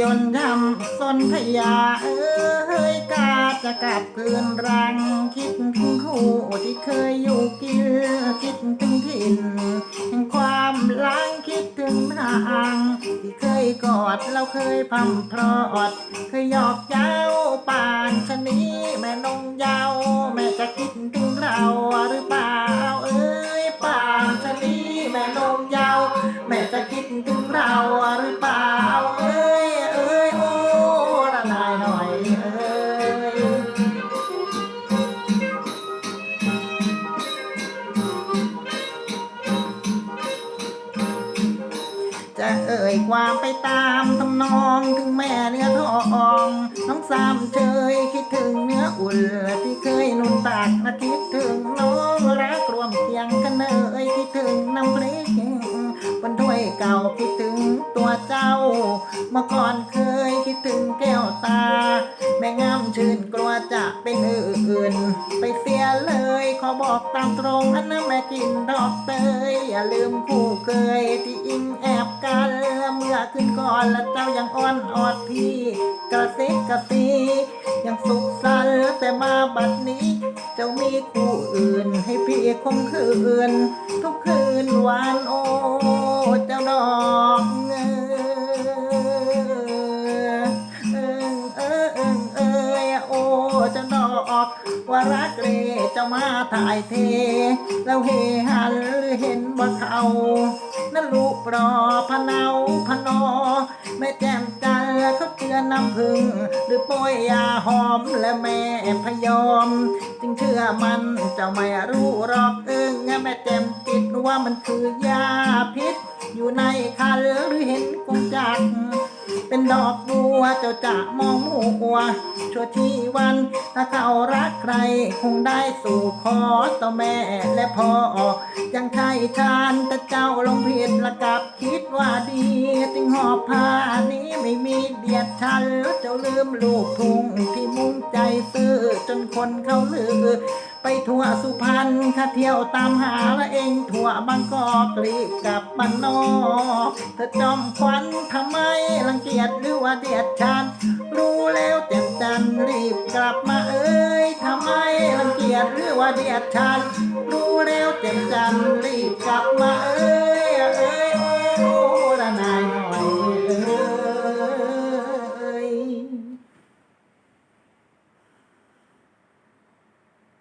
ยนยำสนพยาเอ้ยกาจะกลับคืนรัง คิดถึงคู่ที่เคยอยู่กินคิดถึงถิ่นแห่งความล้างคิดถึงห่างที่เคยกอดเราเคยพัมพรอด เคยหยอกเย้าป่านชะนีแม่นงเยาแม่จะคิดถึงเราหรือเปล่าเอ้ยป่านชะนีแม่นงเยาแม่จะคิดถึงเราหรือเปล่า จะเอ่ยความไปตามทำนองถึงแม่เนื้อทองน้องสามเชยคิดถึงเนื้ออุ่นที่เคยนุ่นตากอาทิตย์ ยเก่าคิดถึงตัวเจ้า เมื่อก่อนเคยคิดถึงแก้วตา แม่งามชื่นกลัวจะเป็นอื่น ไปเสียเลยขอบอกตามตรงอันนั้นแม่กินดอกเตยอย่าลืมคู่เคยที่อิงแอบกันเมื่อขึ้นก่อนแล้วเจ้ายังอ้อนออดพี่กระซิกกระซียังสุขสันต์แต่มาบัดนี้ เจ้ามีคู่อื่นให้พี่คมคืนทุกคืนวัน จะมาถ่ายเท แล้วเฮหันหรือเห็นว่าเขานั่นลูกปลอพะเนาพะนอ แม่แจ่มจันเขาเจือน้ำผึ้งหรือโปยยาหอมและแม่พยอม จึงเชื่อมันเจ้าไม่รู้หรอกเอิงแม่แจ่มจิตว่ามันคือยาพิษ อยู่ในคันหรือเห็นกงจัก เป็นดอกบัวเจ้าจะมองมัวชั่วชีวัน ถ้าเขารักใคร คงได้สู่ขอต่อแม่และพ่อยังใช่ชานแต่เจ้าลงผิดละกับคิดว่าดีจึงหอบผ้านี้ไม่มีเดียดชันแล้วเจ้าลืมลูกทุ่งที่มุ่งใจซื้อจนคนเขาลือ ไปทั่วสุพรรณข้าเที่ยวตามหาละเองทั่วบางกอกรีบกลับบ้านนอกเธอจอมควันทำไมรังเกียจหรือว่าเดียดฉันรู้แล้วเต็มจันรีบกลับมาเอ้ยทำไมรังเกียจหรือว่าเดียดฉันรู้แล้วเต็มจันรีบกลับมา